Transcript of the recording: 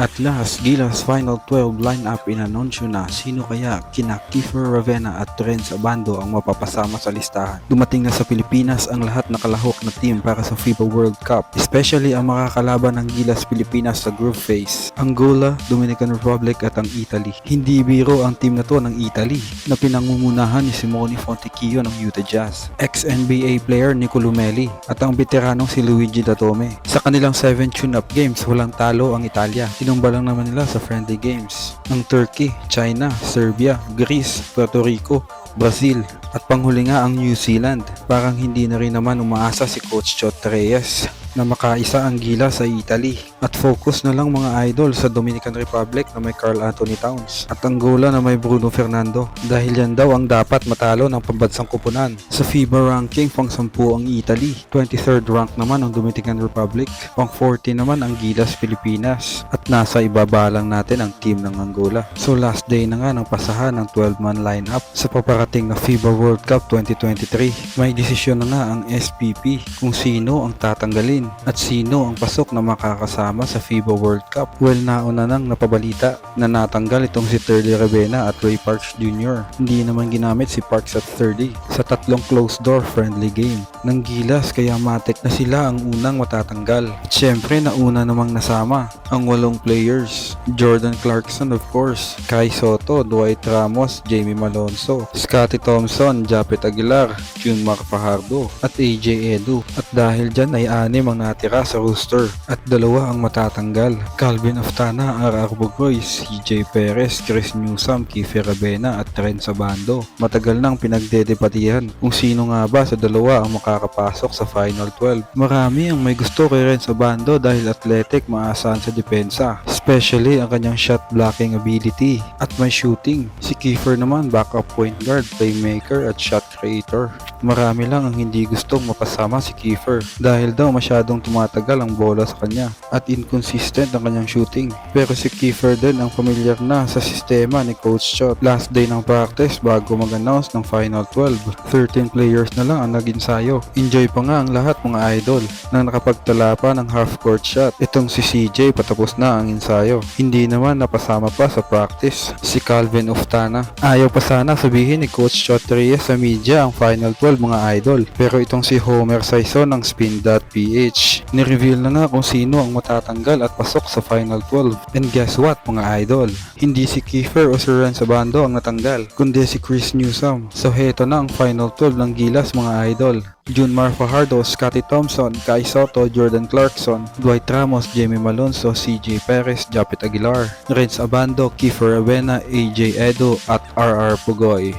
At last, Gilas Final 12 lineup inanunsyo na sino kaya kina Kiefer Ravenna at Renz Abando ang mapapasama sa listahan. Dumating na sa Pilipinas ang lahat nakalahok na team para sa FIBA World Cup, especially ang makakalaban ng Gilas Pilipinas sa group phase, Angola, Dominican Republic at ang Italy. Hindi biro ang team na to ng Italy na pinangungunahan ni Simone Fontecchio ng Utah Jazz, ex-NBA player Nicolo Melli at ang veteranong si Luigi Datome. Sa kanilang 7 tune-up games, walang talo ang Italia. Tinumba lang naman nila sa friendly games. Ang Turkey, China, Serbia, Greece, Puerto Rico, Brazil at panghuli nga ang New Zealand. Parang hindi na rin naman umaasa si Coach Chot Reyes na makaisa ang gila sa Italy at focus na lang mga idol sa Dominican Republic na may Carl Anthony Towns at Angola na may Bruno Fernando dahil yan daw ang dapat matalo ng pambansang kupunan. Sa FIBA ranking, pang 10 ang Italy, 23rd rank naman ang Dominican Republic, pang 40 naman ang Gilas Pilipinas at nasa ibaba lang natin ang team ng Angola. So last day na nga ng pasahan ng 12-man lineup sa paparating na FIBA World Cup 2023. May desisyon na nga ang SPP kung sino ang tatanggalin at sino ang pasok na makakasama sa FIBA World Cup. Well, nauna nang napabalita na natanggal itong si Turley Ravena at Ray Parks Jr. Hindi naman ginamit si Parks at 30 sa tatlong closed door friendly game ng Gilas kaya matik na sila ang unang matatanggal. At syempre nauna namang nasama ang walong players. Jordan Clarkson of course, Kai Soto, Dwight Ramos, Jamie Malonzo, Scotty Thompson, Japet Aguilar, June Mark Fajardo at AJ Edu. At dahil dyan ay anim ang natira sa roster at dalawa ang matatanggal. Calvin Aftana, RR Bugoy, CJ Perez, Chris Newsom, Kiefer Rabena at Tren Sabando. Matagal nang pinagdedebatihan kung sino nga ba sa dalawa ang makakapasok sa Final 12. Marami ang may gusto kay Ren Sabando dahil athletic maasahan sa depensa, especially ang kanyang shot blocking ability at may shooting. Si Kiefer naman backup point guard, playmaker at shot creator. Marami lang ang hindi gustong mapasama si Kiefer dahil daw masyadong tumatagal ang bola sa kanya at inconsistent ang kanyang shooting. Pero si Kiefer din ang familiar na sa sistema ni Coach Chot. Last day ng practice bago mag-announce ng Final 12. 13 players na lang ang nag-ensayo. Enjoy pa nga ang lahat mga idol na nakapagtala pa ng half-court shot. Itong si CJ patapos na ang ensayo. Hindi naman napasama pa sa practice si Calvin Oftana. Ayaw pa sana sabihin ni Coach Chot Reyes sa media ang Final 12 mga idol. Pero itong si Homer Saison ng Spin.ph ni-reveal na nga kung sino ang matatanggal at pasok sa Final 12. And guess what mga idol? Hindi si Kiefer o si Ren Sabando ang natanggal, kundi si Chris Newsom. So heto na ang Final 12 ng Gilas mga idol. Junmar Fajardo, Scotty Thompson, Kai Soto, Jordan Clarkson, Dwight Ramos, Jamie Malonzo, CJ Perez, Japet Aguilar, Renz Abando, Kiefer Avena, AJ Edo at RR Pugoy.